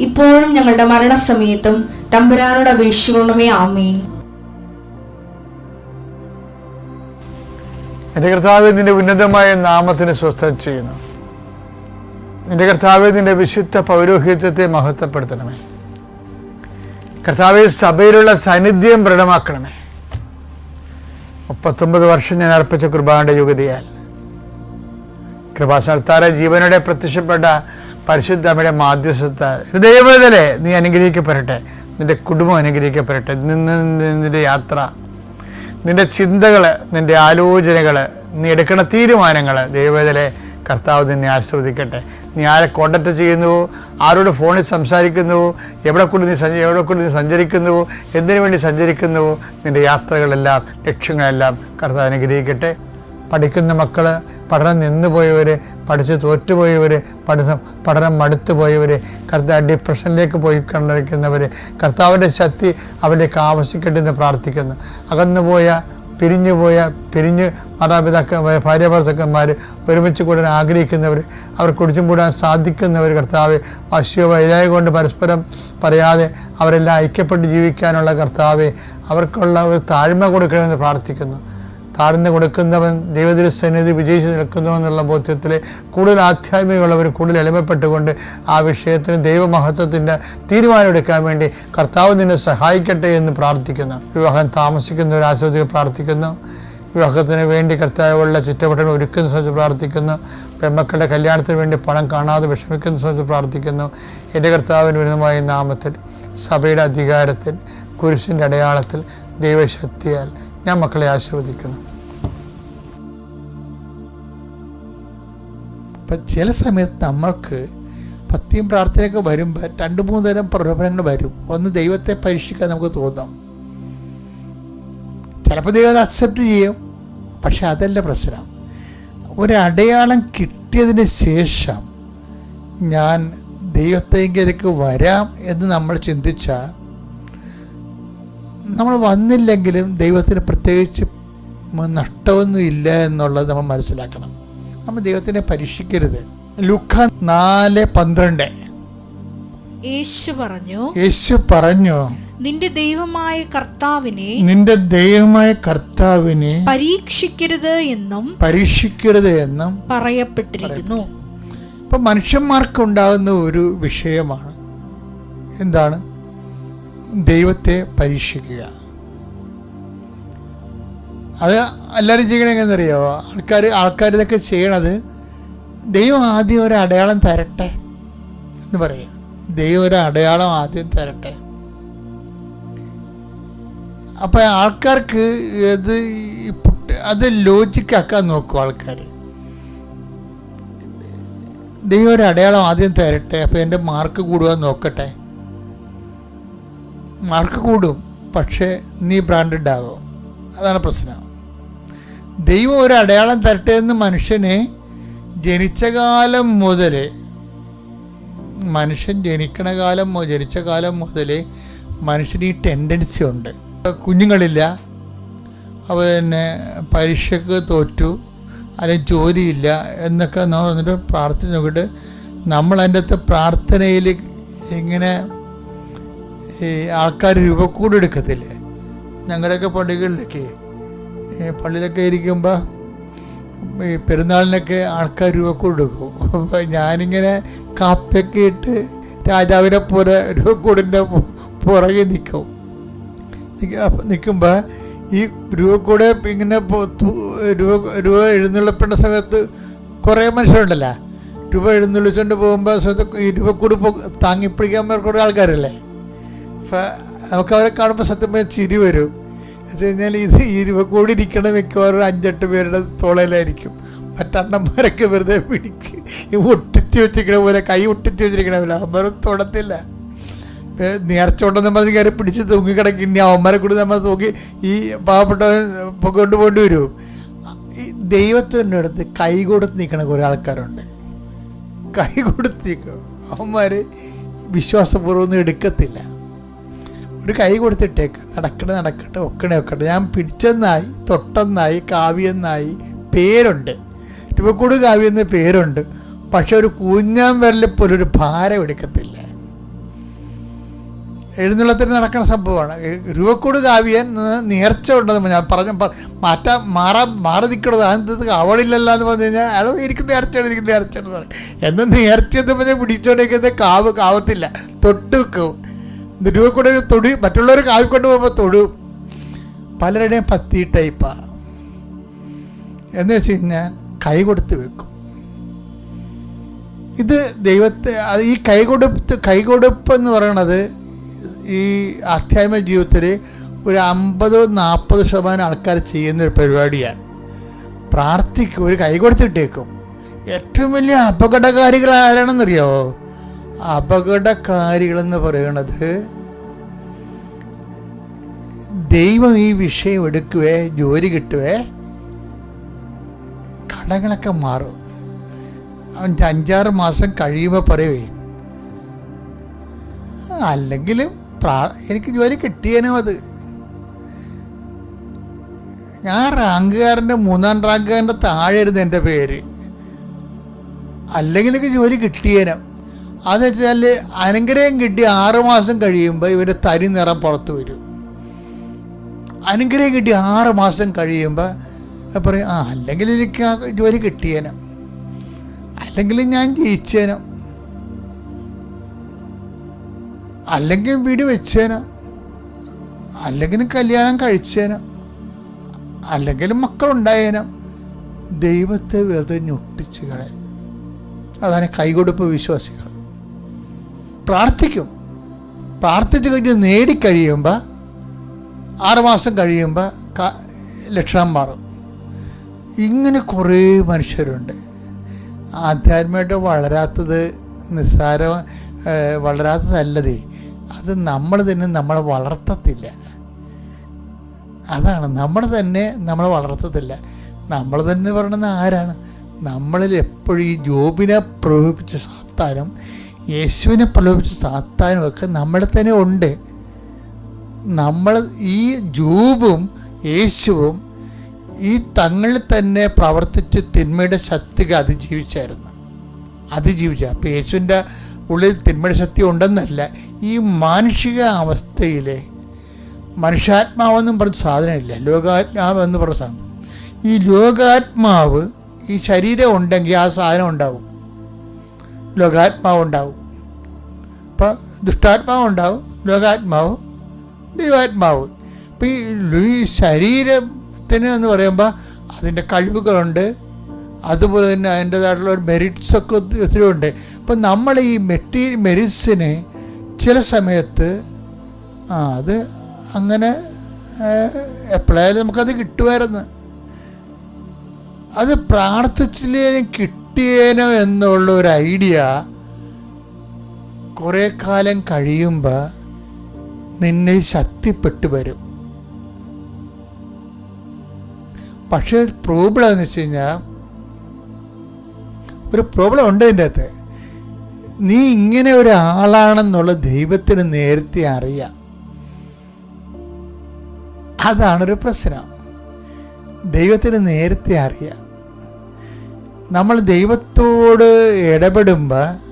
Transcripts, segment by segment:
ഇപ്പോഴും ഞങ്ങളുടെ മരണസമയത്തും തമ്പുരാനോട് അപേക്ഷിക്കണമേ ആമേ എന്റെ കർത്താവ് നിന്റെ ഉന്നതമായ നാമത്തിന് സ്വസ്ഥം ചെയ്യുന്നു. നിന്റെ കർത്താവ് നിന്റെ വിശുദ്ധ പൗരോഹിത്യത്തെ മഹത്വപ്പെടുത്തണമേ. കർത്താവ് സഭയിലുള്ള സാന്നിധ്യം ദൃഢമാക്കണമേ. മുപ്പത്തൊമ്പത് വർഷം ഞാൻ അർപ്പിച്ച കുർബാനയുടെ യുഗതിയാൽ കൃപാസ്ഥാന ജീവനോടെ പ്രത്യക്ഷപ്പെട്ട പരിശുദ്ധ അമ്മയുടെ മാധ്യസ്ഥത്ത ദൈവതലെ നീ അനുഗ്രഹിക്കപ്പെടട്ടെ. നിന്റെ കുടുംബം അനുഗ്രഹിക്കപ്പെടട്ടെ. നിന്ന് നിന്റെ യാത്ര. നിന്റെ ചിന്തകൾ നിന്റെ ആലോചനകൾ നീ എടുക്കുന്ന തീരുമാനങ്ങൾ ദൈവവേദലെ കർത്താവ് നിന്നെ ആസ്വദിക്കട്ടെ നീ ആരെ കോണ്ടാക്ട് ചെയ്യുന്നുവോ? ആരോട് ഫോണിൽ സംസാരിക്കുന്നുവോ? എവിടെ കൂടി നീ സഞ്ച എവിടെ കൂടി നീ സഞ്ചരിക്കുന്നുവോ? എന്തിനു വേണ്ടി സഞ്ചരിക്കുന്നുവോ? നിന്റെ യാത്രകളെല്ലാം ലക്ഷ്യങ്ങളെല്ലാം കർത്താവ് അനുഗ്രഹിക്കട്ടെ. പഠിക്കുന്ന മക്കൾ പഠനം നിന്നുപോയവർ പഠിച്ച് തോറ്റുപോയവർ പഠനം പഠനം മടുത്തു പോയവർ കർത്താവ് ഡിപ്രഷനിലേക്ക് പോയി കണ്ടിരിക്കുന്നവർ കർത്താവിന്റെ ശക്തി അവരിലേക്ക് ആവശ്യക്കെട്ടെന്ന് പ്രാർത്ഥിക്കുന്നു. അകന്നുപോയ പിരിഞ്ഞുപോയ പിരിഞ്ഞ് മാതാപിതാക്ക ഭാര്യ ഭർത്താക്കന്മാർ ഒരുമിച്ച് കൂടാൻ ആഗ്രഹിക്കുന്നവർ അവർ കുടിച്ചും കൂടാൻ സാധിക്കുന്നവർ കർത്താവ് വശ്യോ വൈരായ കൊണ്ട് പരസ്പരം പറയാതെ അവരെല്ലാം ഐക്യപ്പെട്ട് ജീവിക്കാനുള്ള കർത്താവ് അവർക്കുള്ള ഒരു താഴ്മ കൊടുക്കണമെന്ന് പ്രാർത്ഥിക്കുന്നു. താഴ്ന്നു കൊടുക്കുന്നവൻ ദൈവത്തിന്റെ സന്നിധി വിജയിച്ചു നിൽക്കുന്നു എന്നുള്ള ബോധ്യത്തിൽ കൂടുതൽ ആധ്യാത്മികമുള്ളവർ കൂടുതൽ എളിമപ്പെട്ടുകൊണ്ട് ആ വിഷയത്തിന് ദൈവമഹത്വത്തിന്റെ തീരുമാനമെടുക്കാൻ വേണ്ടി കർത്താവ് നിന്നെ സഹായിക്കട്ടെ എന്ന് പ്രാർത്ഥിക്കുന്നു. വിവാഹം താമസിക്കുന്നവർ ആശ്വതികൾ പ്രാർത്ഥിക്കുന്നു. വിവാഹത്തിന് വേണ്ടി കർത്താവുള്ള ചുറ്റപ്പെട്ടവർ ഒരുക്കുന്ന സമയത്ത് പ്രാർത്ഥിക്കുന്നു. പെമ്മക്കളുടെ കല്യാണത്തിന് വേണ്ടി പണം കാണാതെ വിഷമിക്കുന്ന സമയത്ത് പ്രാർത്ഥിക്കുന്നു. എന്റെ കർത്താവിന് വിരുദ്ധമായ നാമത്തിൽ സഭയുടെ അധികാരത്തിൽ കുരിശിന്റെ അടയാളത്തിൽ ദൈവശക്തിയാൽ ഞാൻ മക്കളെ ആശീർവദിക്കുന്നു. അപ്പം ചില സമയത്ത് നമ്മൾക്ക് ഭക്തിയും പ്രാർത്ഥനയൊക്കെ വരുമ്പോൾ രണ്ട് മൂന്ന് തരം പ്രലോഭനങ്ങൾ വരും. ഒന്ന് ദൈവത്തെ പരീക്ഷിക്കാൻ നമുക്ക് തോന്നും. ചിലപ്പോൾ ദൈവം അത് അക്സെപ്റ്റ് ചെയ്യും. പക്ഷെ അതല്ല പ്രശ്നം. ഒരടയാളം കിട്ടിയതിന് ശേഷം ഞാൻ ദൈവത്തേക്ക് വരാം എന്ന് നമ്മൾ ചിന്തിച്ചാൽ നമ്മൾ വന്നില്ലെങ്കിലും ദൈവത്തിന് പ്രത്യേകിച്ച് നഷ്ടമൊന്നും ഇല്ല എന്നുള്ളത് നമ്മൾ മനസ്സിലാക്കണം. നമ്മൾ ദൈവത്തിനെ പരീക്ഷിക്കരുത്. ലുഖ നാല് പന്ത്രണ്ട്. യേശു പറഞ്ഞു യേശു പറഞ്ഞു നിന്റെ ദൈവമായ കർത്താവിനെ നിന്റെ ദൈവമായ കർത്താവിനെ പരീക്ഷിക്കരുത് എന്നും പരീക്ഷിക്കരുത് എന്നും പറയപ്പെട്ടിരിക്കുന്നു. ഇപ്പൊ മനുഷ്യന്മാർക്കുണ്ടാകുന്ന ഒരു വിഷയമാണ്. എന്താണ്? ദൈവത്തെ പരീക്ഷിക്കുക. അത് എല്ലാവരും എങ്ങനെയെന്നറിയാമോ ആൾക്കാർ ആൾക്കാർ ഇതൊക്കെ ചെയ്യണത് ദൈവം ആദ്യം ഒരു അടയാളം തരട്ടെ എന്ന് പറയും. ദൈവം ഒരു അടയാളം ആദ്യം തരട്ടെ. അപ്പം ആൾക്കാർക്ക് ഇത് അത് ലോജിക്കാക്കാൻ നോക്കും ആൾക്കാർ ദൈവം ഒരു അടയാളം ആദ്യം തരട്ടെ അപ്പോൾ എന്റെ മാർക്ക് കൂടുവാൻ നോക്കട്ടെ. മാർക്ക് കൂടും പക്ഷേ നീ ബ്രാൻഡഡ് ആകും. അതാണ് പ്രശ്നം. ദൈവം ഒരു അടയാളം തരട്ടെ എന്ന് മനുഷ്യനെ ജനിച്ച കാലം മുതൽ മനുഷ്യൻ ജനിക്കണ കാലം ജനിച്ച കാലം മുതൽ മനുഷ്യന് ഈ ടെൻഡൻസി ഉണ്ട്. കുഞ്ഞുങ്ങളില്ല. അവ പിന്നെ പരീക്ഷയ്ക്ക് തോറ്റു അല്ലെങ്കിൽ ജോലിയില്ല എന്നൊക്കെ നമ്മൾ പ്രാർത്ഥന നോക്കിയിട്ട് നമ്മൾ അതിന്റെ അകത്ത് പ്രാർത്ഥനയിൽ ഇങ്ങനെ ഈ ആൾക്കാർ രൂപക്കൂട് എടുക്കത്തില്ലേ? ഞങ്ങളുടെയൊക്കെ പള്ളികളിലൊക്കെ പള്ളിയിലൊക്കെ ഇരിക്കുമ്പോൾ ഈ പെരുന്നാളിനൊക്കെ ആൾക്കാർ രൂപക്കൂട് എടുക്കും. അപ്പോൾ ഞാനിങ്ങനെ കാപ്പൊക്കെ ഇട്ട് രാജാവിനെ പോലെ രൂപക്കൂടിന്റെ പുറകെ നിൽക്കും നിൽക്കുമ്പോൾ ഈ രൂപക്കൂടെ ഇങ്ങനെ രൂപ രൂപ എഴുന്നള്ളിപ്പേണ്ട സമയത്ത് കുറേ മനുഷ്യരുണ്ടല്ലോ. രൂപ എഴുന്നള്ളിച്ചുകൊണ്ട് പോകുമ്പോൾ സമയത്ത് ഈ രൂപക്കൂട് താങ്ങിപ്പിടിക്കാൻ കുറേ ആൾക്കാരല്ലേ? അപ്പം നമുക്ക് അവരെ കാണുമ്പോൾ സത്യം ചിരി വരും. എന്ന് വെച്ച് കഴിഞ്ഞാൽ ഇത് ഇരുപത് കോടി ഇരിക്കണ മിക്കവാറും അഞ്ചെട്ട് പേരുടെ തോളയിലായിരിക്കും മറ്റണ്ണന്മാരൊക്കെ വെറുതെ പിടിക്ക് ഈ ഒട്ടിച്ച് വെച്ചിരിക്കണ പോലെ കൈ ഒട്ടിച്ച് വെച്ചിരിക്കണ പോലെ. അവന്മാരും തൊടത്തില്ല. നേർച്ചോണ്ടെന്ന് പറഞ്ഞ് കയറി പിടിച്ച് തൂങ്ങി ഇനി അവന്മാരെ കൂടി നമ്മൾ തൂക്കി ഈ പാവപ്പെട്ട കൊണ്ടുപോകേണ്ടി വരും. ഈ ദൈവത്തിന്റെ അടുത്ത് കൈ കൊടുത്ത് നിൽക്കണ കുറേ ആൾക്കാരുണ്ട്. കൈ കൊടുത്ത് നിൽക്കും. അവന്മാർ വിശ്വാസപൂർവം ഒന്നും എടുക്കത്തില്ല. ഒരു കൈ കൊടുത്തിട്ടേക്ക് നടക്കണ നടക്കട്ടെ ഒക്കണേ ഒക്കട്ടെ ഞാൻ പിടിച്ചെന്നായി തൊട്ടെന്നായി കാവ്യെന്നായി പേരുണ്ട്. ടിപ്പക്കൂട് കാവ്യെന്ന് എന്ന പേരുണ്ട്. പക്ഷെ ഒരു കൂഞ്ഞാൻ വിരലിൽ പോലും ഒരു ഭാരം എടുക്കത്തില്ല. എഴുന്നള്ളത്തിന് നടക്കുന്ന സംഭവമാണ്. രൂപക്കൂട് കാവ്യൻ നേർച്ച ഉണ്ടെന്ന് ഞാൻ പറഞ്ഞ മാറ്റാൻ മാറാൻ മാറി നിൽക്കണത് അതെന്ത് അവളില്ലല്ലോ എന്ന് പറഞ്ഞു കഴിഞ്ഞാൽ അയാൾ എനിക്ക് നേർച്ചയാണ് എനിക്ക് നേർച്ചയാണ് പറയും. എന്ന് നേർച്ചയെന്ന് പറഞ്ഞാൽ പിടിച്ചോണ്ടിരിക്കുന്നത് കാവ് കാവത്തില്ല. തൊട്ട് വെക്കും ഇത് തൊടി. മറ്റുള്ളവർ കാവി കൊണ്ടുപോകുമ്പോൾ തൊടും. പലരുടെയും പത്തി ടൈപ്പാണ് എന്ന് വെച്ച് കഴിഞ്ഞാൽ കൈ കൊടുത്ത് വെക്കും. ഇത് ദൈവത്തെ ഈ കൈകൊടുപ്പ് കൈകൊടുപ്പ് എന്ന് പറയണത് ഈ ആധ്യാത്മിക ജീവിതത്തിൽ ഒരു അമ്പത് നാൽപ്പത് ശതമാനം ആൾക്കാർ ചെയ്യുന്ന ഒരു പരിപാടിയാണ്. പ്രാർത്ഥിക്കും ഒരു കൈ കൊടുത്തിട്ടേക്കും. ഏറ്റവും വലിയ അപകടകാരികൾ ആരാണെന്നറിയാമോ അപകടകാരികളെന്ന് പറയണത് ദൈവം ഈ വിഷയം എടുക്കുവേ ജോലി കിട്ടുവേ കടങ്ങളൊക്കെ മാറും. അവന്റെ അഞ്ചാറ് മാസം കഴിയുമ്പോൾ പറയുവേ അല്ലെങ്കിലും പ്രാ എനിക്ക് ജോലി കിട്ടിയേനോ അത്. ഞാൻ റാങ്കുകാരന്റെ മൂന്നാം റാങ്കുകാരന്റെ താഴെ ഇരുന്ന് എന്റെ പേര്. അല്ലെങ്കിൽ എനിക്ക് ജോലി കിട്ടിയേനം. അതെന്ന് വെച്ചാൽ അനുഗ്രഹം കിട്ടി ആറുമാസം കഴിയുമ്പോൾ ഇവർ തരി നിറം പുറത്തു വരും. അനുഗ്രഹം കിട്ടി ആറ് മാസം കഴിയുമ്പോൾ പറയും ആ അല്ലെങ്കിൽ എനിക്ക് ആ ജോലി കിട്ടിയേനെ. അല്ലെങ്കിൽ ഞാൻ ജയിച്ചേനോ അല്ലെങ്കിൽ വീട് വെച്ചേനോ. അല്ലെങ്കിൽ കല്യാണം കഴിച്ചേനോ. അല്ലെങ്കിൽ മക്കളുണ്ടായേനോ. ദൈവത്തെ വെറുതെ ഞൊട്ടിച്ച് കളയും. അതാണ് കൈകൊടുപ്പ് വിശ്വാസികൾ. പ്രാർത്ഥിക്കും. പ്രാർത്ഥിച്ച് കഴിഞ്ഞ് നേടിക്കഴിയുമ്പോൾ ആറുമാസം കഴിയുമ്പോൾ ലക്ഷണം മാറും. ഇങ്ങനെ കുറേ മനുഷ്യരുണ്ട്. ആധ്യാത്മികമായിട്ട് വളരാത്തത് നിസ്സാര വളരാത്തതല്ലതേ. അത് നമ്മൾ തന്നെ നമ്മളെ വളർത്തത്തില്ല. അതാണ് നമ്മൾ തന്നെ നമ്മളെ വളർത്തത്തില്ല. നമ്മൾ തന്നെ പറയണത് ആരാണ്? നമ്മളിൽ എപ്പോഴും ഈ ജോബിനെ പ്രലോഭിപ്പിച്ച സാത്താനും യേശുവിനെ പ്രലോഭിപ്പിച്ച സാത്താനും ഒക്കെ നമ്മളെ തന്നെ ഉണ്ട്. നമ്മൾ ഈ ജൂബും യേശുവും ഈ തങ്ങളിൽ തന്നെ പ്രവർത്തിച്ച് തിന്മയുടെ ശക്തിക്ക് അതിജീവിച്ചായിരുന്നു. അതിജീവിച്ച. അപ്പോൾ യേശുവിന്റെ ഉള്ളിൽ തിന്മയുടെ ശക്തി ഉണ്ടെന്നല്ല ഈ മാനുഷിക അവസ്ഥയിലെ മനുഷ്യാത്മാവെന്നും പറഞ്ഞ സാധനമില്ല ലോകാത്മാവെന്ന് പറഞ്ഞ സാധനം. ഈ ലോകാത്മാവ് ഈ ശരീരം ഉണ്ടെങ്കിൽ ആ സാധനം ഉണ്ടാവും. ലോകാത്മാവ് ഉണ്ടാവും. അപ്പോൾ ദുഷ്ടാത്മാവ് ഉണ്ടാവും ലോകാത്മാവ് ദൈവാത്മാവ്. അപ്പോൾ ഈ ശരീരത്തിന് എന്ന് പറയുമ്പോൾ അതിന്റെ കഴിവുകളുണ്ട്. അതുപോലെ തന്നെ അതിന്റേതായിട്ടുള്ള ഒരു മെറിറ്റ്സൊക്കെ ഒത്തി- ഒത്തിരി ഉണ്ട്. അപ്പം നമ്മൾ ഈ മെറ്റീരിയൽ മെറിറ്റ്സിനെ ചില സമയത്ത് ആ അത് അങ്ങനെ എപ്പോഴായാലും നമുക്കത് കിട്ടുമായിരുന്നു. അത് പ്രാർത്ഥിച്ചില്ലേനും കിട്ടിയേനോ എന്നുള്ള ഒരു ഐഡിയ കുറേ കാലം കഴിയുമ്പോൾ നിന്നെ ശക്തിപ്പെട്ടു വരും. പക്ഷേ പ്രോബ്ലം എന്ന് വെച്ച് കഴിഞ്ഞാൽ ഒരു പ്രോബ്ലം ഉണ്ട് ഇതിന്റെ അകത്ത്. നീ ഇങ്ങനെ ഒരാളാണെന്നുള്ള ദൈവത്തിന് നേരത്തെ അറിയാം. അതാണൊരു പ്രശ്നം. ദൈവത്തിന് നേരത്തെ അറിയാം. നമ്മൾ ദൈവത്തോട് ഇടപെടുമ്പോൾ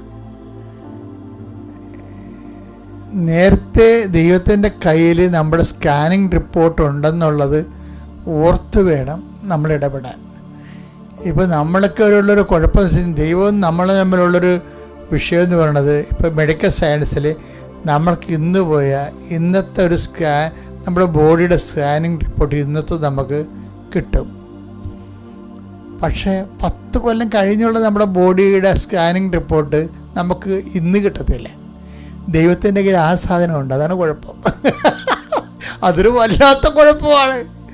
നേരത്തെ ദൈവത്തിന്റെ കയ്യിൽ നമ്മുടെ സ്കാനിങ് റിപ്പോർട്ട് ഉണ്ടെന്നുള്ളത് ഓർത്ത് വേണം നമ്മൾ ഇടപെടാൻ. ഇപ്പോൾ നമ്മൾക്ക് ഉള്ളൊരു കുഴപ്പം ദൈവവും നമ്മൾ തമ്മിലുള്ളൊരു വിഷയം എന്ന് പറയുന്നത് ഇപ്പോൾ മെഡിക്കൽ സയൻസിൽ നമ്മൾക്ക് ഇന്ന് പോയാൽ ഇന്നത്തെ ഒരു സ്കാൻ നമ്മുടെ ബോഡിയുടെ സ്കാനിങ് റിപ്പോർട്ട് ഇന്നത്തെ നമുക്ക് കിട്ടും. പക്ഷേ പത്ത് കൊല്ലം കഴിഞ്ഞുള്ള നമ്മുടെ ബോഡിയുടെ സ്കാനിങ് റിപ്പോർട്ട് നമുക്ക് ഇന്ന് കിട്ടത്തില്ല. ദൈവത്തിന്റെ കയ്യിൽ ആ സാധനമുണ്ട്. അതാണ് കുഴപ്പം. അതൊരു വല്ലാത്ത കുഴപ്പമാണ്.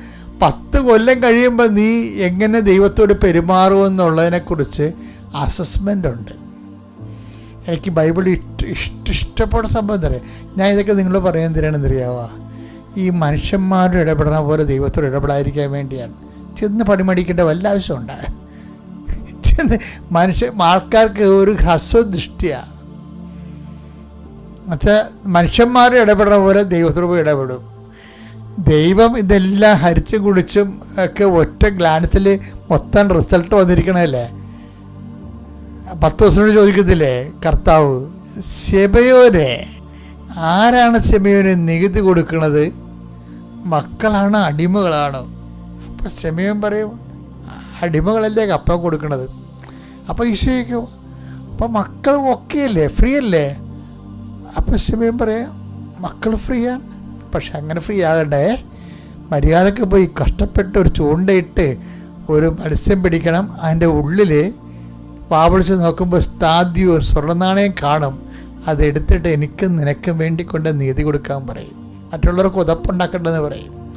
പത്ത് കൊല്ലം കഴിയുമ്പോൾ നീ എങ്ങനെ ദൈവത്തോട് പെരുമാറുമെന്നുള്ളതിനെക്കുറിച്ച് അസസ്മെന്റ് ഉണ്ട്. എനിക്ക് ബൈബിൾ ഇഷ്ട ഇഷ്ട ഇഷ്ടപ്പെട്ട സംഭവം എന്താ ഞാൻ ഇതൊക്കെ നിങ്ങൾ പറയാൻ അറിയാവോ ഈ മനുഷ്യന്മാരുടെ ഇടപെടണ പോലെ ദൈവത്തോട് ഇടപെടാതിരിക്കാൻ വേണ്ടിയാണ്. ചെന്ന് പണിമടിക്കേണ്ട വല്ല ആവശ്യമുണ്ട്? ചെന്ന് മനുഷ്യ ആൾക്കാർക്ക് ഒരു ഹ്രസ്വദൃഷ്ടിയാണ് എന്നുവെച്ചാൽ മനുഷ്യന്മാർ ഇടപെടുന്ന പോലെ പോയി ഇടപെടും. ദൈവം ഇതെല്ലാം ഹരിച്ചും കുടിച്ചും ഒക്കെ ഒറ്റ ഗ്ലാൻസിൽ മൊത്തം റിസൾട്ട് വന്നിരിക്കണല്ലേ പത്ത് ദിവസത്തിനോട് ചോദിക്കത്തില്ലേ? കർത്താവ് ശബയോനെ ആരാണ് ശമയോന് നികുതി കൊടുക്കുന്നത് മക്കളാണ് അടിമകളാണ്. അപ്പോൾ ശമയോൻ പറയും അടിമകളല്ലേ കപ്പ കൊടുക്കണത്? അപ്പോൾ ഈശോയ്ക്കും അപ്പോൾ മക്കൾ ഒക്കെ അല്ലേ? ഫ്രീ അല്ലേ? അപ്പോൾ ശമയം പറയാം മക്കൾ ഫ്രീ ആണ് പക്ഷെ അങ്ങനെ ഫ്രീ ആകണ്ടേ മര്യാദയ്ക്ക് പോയി കഷ്ടപ്പെട്ട് ഒരു ചൂണ്ടയിട്ട് ഒരു മത്സ്യം പിടിക്കണം. അതിന്റെ ഉള്ളിൽ വാവിളിച്ച് നോക്കുമ്പോൾ സ്ഥാദ്യം സ്വർണനാണയം കാണും. അതെടുത്തിട്ട് എനിക്കും നിനക്കും വേണ്ടി കൊണ്ട് നീതി കൊടുക്കാൻ പറയും. മറ്റുള്ളവർക്ക് ഉതപ്പുണ്ടാക്കേണ്ടതെന്ന് പറയും.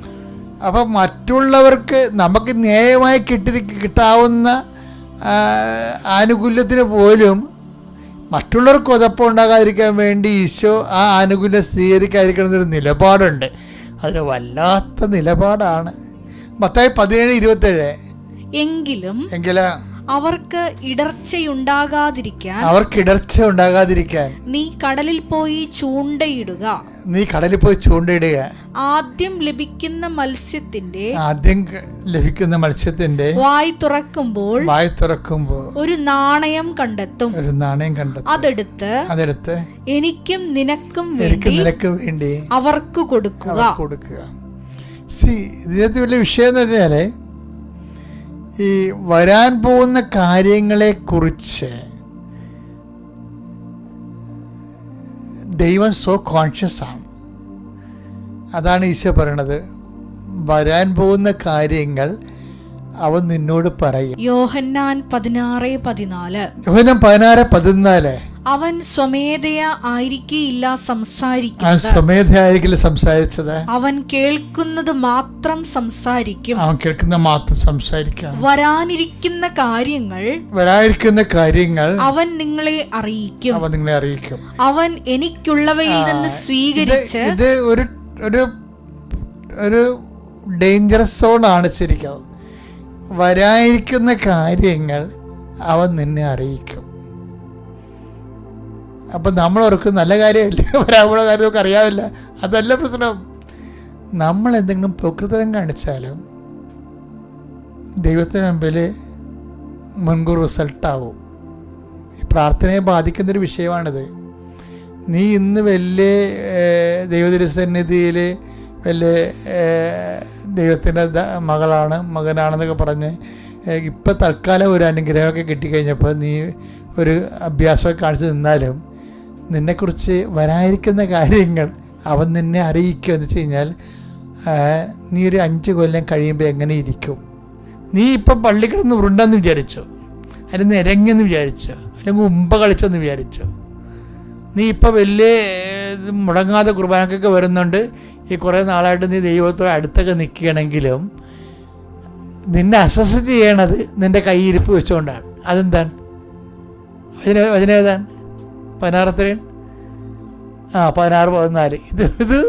അപ്പം മറ്റുള്ളവർക്ക് നമുക്ക് ന്യായമായി കിട്ടി കിട്ടാവുന്ന ആനുകൂല്യത്തിന് പോലും മറ്റുള്ളവർക്ക് ഉതപ്പുണ്ടാകാതിരിക്കാൻ വേണ്ടി ഈശോ ആ ആനുകൂല്യം സ്വീകരിക്കാതിരിക്കണം എന്നൊരു നിലപാടുണ്ട്. അതൊരു വല്ലാത്ത നിലപാടാണ്. മത്തായി പതിനേഴ് ഇരുപത്തേഴ്. എങ്കിലും എങ്കിലും അവർക്ക് ഇടർച്ചയുണ്ടാകാതിരിക്കാൻ അവർക്ക് ഇടർച്ച ഉണ്ടാകാതിരിക്കാൻ നീ കടലിൽ പോയി ചൂണ്ടയിടുക. നീ കടലിൽ പോയി ചൂണ്ടയിടുക. ആദ്യം ലഭിക്കുന്ന മത്സ്യത്തിന്റെ ആദ്യം ലഭിക്കുന്ന മത്സ്യത്തിന്റെ വായി തുറക്കുമ്പോൾ വായി തുറക്കുമ്പോൾ ഒരു നാണയം കണ്ടെത്തും. ഒരു നാണയം കണ്ടെത്തും. അതെടുത്ത് അതെടുത്ത് എനിക്കും നിനക്കും എനിക്ക് വേണ്ടി നിനക്ക് വേണ്ടി അവർക്ക് കൊടുക്കുക. കൊടുക്കുക. സി ഇതിനകത്ത് വലിയ വിഷയം എന്ന് പറഞ്ഞാൽ ഈ വരാൻ പോകുന്ന കാര്യങ്ങളെ കുറിച്ച് ദൈവം സോ കോൺഷ്യസ് ആണ്. അതാണ് ഈശോ പറയണത്. വരാൻ പോകുന്ന കാര്യങ്ങൾ അവൻ നിന്നോട് പറയും. യോഹന്നാൻ പതിനാറ് പതിനാല്. യോഹന്നാൻ പതിനാറ് പതിനാല്. അവൻ സ്വമേധയാ ആയിരിക്കില്ല സംസാരിക്കുന്നത്. സ്വമേധയായിരിക്കില്ല സംസാരിച്ചത്. അവൻ കേൾക്കുന്നത് മാത്രം സംസാരിക്കും. അവൻ കേൾക്കുന്ന മാത്രം സംസാരിക്കും വരാനിരിക്കുന്ന കാര്യങ്ങൾ വരാനിരിക്കുന്ന കാര്യങ്ങൾ അവൻ നിങ്ങളെ അറിയിക്കും. അവൻ നിങ്ങളെ അറിയിക്കും. അവൻ എനിക്കുള്ളവയിൽ നിന്ന് സ്വീകരിച്ച് ഇത് ഒരു ഒരു ഒരു ഡേഞ്ചറസ് സോണാണ് ശരിക്കും. വരായിരിക്കുന്ന കാര്യങ്ങൾ അവൻ നിന്നെ അറിയിക്കും. അപ്പം ഓർക്കും നല്ല കാര്യമല്ലേ പോണ കാര്യം നമുക്ക് അറിയാവില്ല. അതല്ല പ്രശ്നം. നമ്മൾ എന്തെങ്കിലും പ്രകൃതം കാണിച്ചാലും ദൈവത്തിന് മുമ്പിൽ മുൻകൂർ റിസൾട്ടാവും പ്രാർത്ഥനയെ ബാധിക്കുന്നൊരു വിഷയമാണിത്. നീ ഇന്ന് വലിയ ദൈവതിരുസന്നിധിയിൽ വലിയ ദൈവത്തിന്റെ മകളാണ് മകനാണെന്നൊക്കെ പറഞ്ഞ് ഇപ്പം തൽക്കാലം ഒരു അനുഗ്രഹമൊക്കെ കിട്ടിക്കഴിഞ്ഞപ്പോൾ നീ ഒരു അഭ്യാസമൊക്കെ കാണിച്ച് നിന്നാലും നിന്നെക്കുറിച്ച് വരാതിരിക്കുന്ന കാര്യങ്ങൾ അവൻ നിന്നെ അറിയിക്കുക എന്ന് വെച്ച് കഴിഞ്ഞാൽ നീ ഒരു അഞ്ച് കൊല്ലം കഴിയുമ്പോൾ എങ്ങനെ ഇരിക്കും? നീ ഇപ്പം പള്ളിക്കിടന്ന് ഉരുണ്ടെന്ന് വിചാരിച്ചോ? അല്ലെങ്കിൽ നിരങ്ങെന്ന് വിചാരിച്ചോ? അല്ലെങ്കിൽ ഉമ്പ കളിച്ചെന്ന് വിചാരിച്ചോ? നീ ഇപ്പോൾ വലിയ മുടങ്ങാതെ കുർബാനക്കൊക്കെ വരുന്നുണ്ട്. ഈ കുറേ നാളായിട്ട് നീ ദൈവത്തോട് അടുത്തൊക്കെ നിൽക്കുകയാണെങ്കിലും നിന്നെ അസസ് ചെയ്യണത് നിന്റെ കൈയിരിപ്പ് വെച്ചുകൊണ്ടാണ്. അതെന്താണ്? വചന വചനേതാണ് പതിനാറത്രയും? ആ പതിനാറ് പതിനാല്. ഇത് ഇത്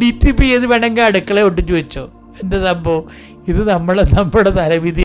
ഡി ടി പി ചെയ്ത് വേണമെങ്കിൽ അടുക്കള ഒട്ടിച്ച് വെച്ചോ. എന്താ സംഭവം? ഇത് നമ്മളെ നമ്മുടെ തലവിധി